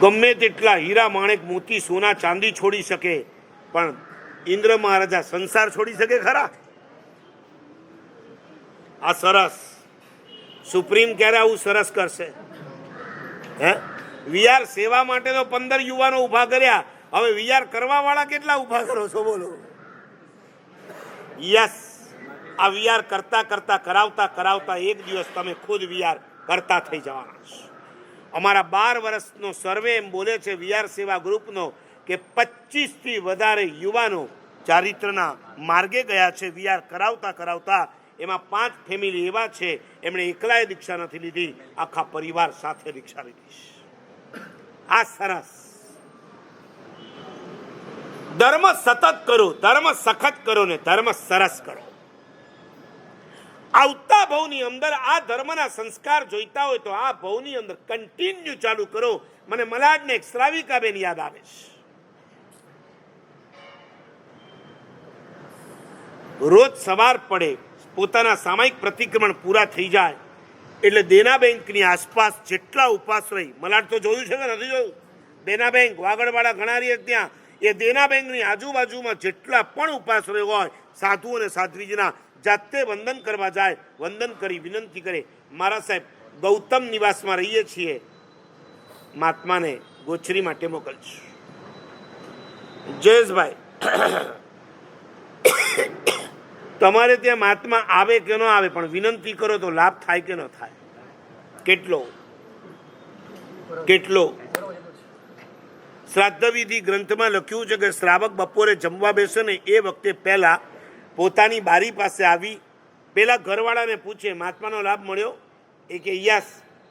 ગમે તેટલા હીરા માણેક મોતી સોના ચાંદી છોડી શકે, પણ ઇન્દ્ર મહારાજા સંસાર છોડી શકે ખરા? આ સરસ. સુપ્રીમ ક્યારે આવું સરસ કરશે? હે? વીઆર સેવા માટે તો પંદર યુવાનો ઊભા કર્યા. હવે વીઆર કરવા વાળા કેટલા ઊભા કરો છો બોલો? યસ. આ વીઆર કરતા કરતા, કરાવતા કરાવતા એક દિવસ તમે ખુદ વીઆર કરતા થઈ જવાના છો. અમારા બાર વર્ષનો સર્વે એમ બોલે છે વીઆર સેવા ગ્રુપનો કે પચીસથી વધારે યુવાનો ચારિત્રના માર્ગે ગયા છે, વીઆર કરાવતા કરાવતા. એમાં પાંચ ફેમિલી એવા છે, એમણે એકલાએ દીક્ષા નથી લીધી, આખા પરિવાર સાથે દીક્ષા લીધી આ સરસ. ધર્મ સતત કરો, ધર્મ સખત કરો ને ધર્મ સરસ કરો. આવતા ભવની અંદર આ ધર્મના સંસ્કાર જોઈતા હોય તો આ ભવની અંદર કન્ટિન્યુ ચાલુ કરો. મને મલાડને એક શ્રાવિકાબેન યાદ આવે છે. રોજ સવાર પડે, પોતાના સામાયિક પ્રતિક્રમણ પૂરા થઈ જાય, એટલે દેના બેંકની આસપાસ જેટલા ઉપાસ રહી, મલાડ તો જોયું છે કે નથી જોયું? દેના બેંક વાગડવાળા ઘણા રહે ત્યાં, એ દેના બેંકની આજુબાજુમાં જેટલા પણ ઉપાશ્રય હોય, સાધુ અને સાધ્વીજીના જાતે વંદન કરવા જાય, વંદન કરી, વિનંતી કરે. મારા સાહેબ, ગૌતમ નિવાસમાં રહીએ છીએ. મહાત્માને ગોચરી માટે મોકલજો. જયેશભાઈ, તમારે ત્યાં મહાત્મા આવે કે ન આવે, પણ વિનંતી કરો તો લાભ થાય કે ન થાય? કેટલો? કેટલો? શ્રાદ્ધવિધિ ગ્રંથમાં લખ્યું છે કે શ્રાવક બપોરે જમવા બેસે ને એ વખતે પહેલા પોતાની બારી પાસે આવી પહેલાં ઘરવાળાને પૂછે, મહાત્માનો લાભ મળ્યો? એ કે, યસ.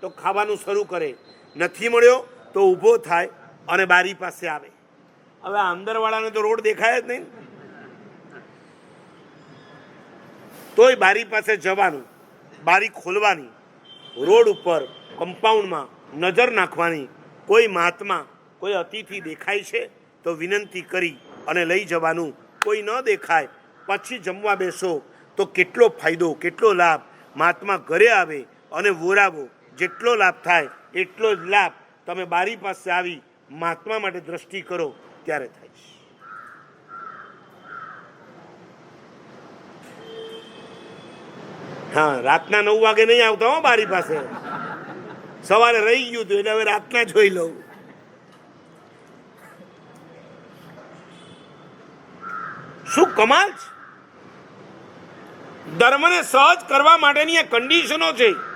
તો ખાવાનું શરૂ કરે. નથી મળ્યો તો ઊભો થાય અને બારી પાસે આવે. હવે અંદરવાળાને તો રોડ દેખાય જ નહીં. તોય બારી પાસે જવાનું, બારી ખોલવાની, રોડ ઉપર, કમ્પાઉન્ડમાં નજર નાખવાની કોઈ મહાત્મા, કોઈ અતિથિ દેખાય છે તો વિનંતી કરી અને લઈ જવાનું. કોઈ ન દેખાય પછી જમવા બેસો તો કેટલો ફાયદો, કેટલો લાભ? મહાત્મા ઘરે આવે અને વોરાવો. જેટલો લાભ થાય, એટલો જ લાભ તમે બારી પાસે આવી મહાત્મા માટે દ્રષ્ટિ કરો, ત્યારે થાય છે. હા, રાતના નવ વાગે નહીં આવતા હો બારી પાસે. સવારે રહી ગયું હતું, એટલે હવે રાતના જોઈ લઉં. શું કમાલ છે? ધર્મને સહજ કરવા માટેની આ કન્ડિશનો છે.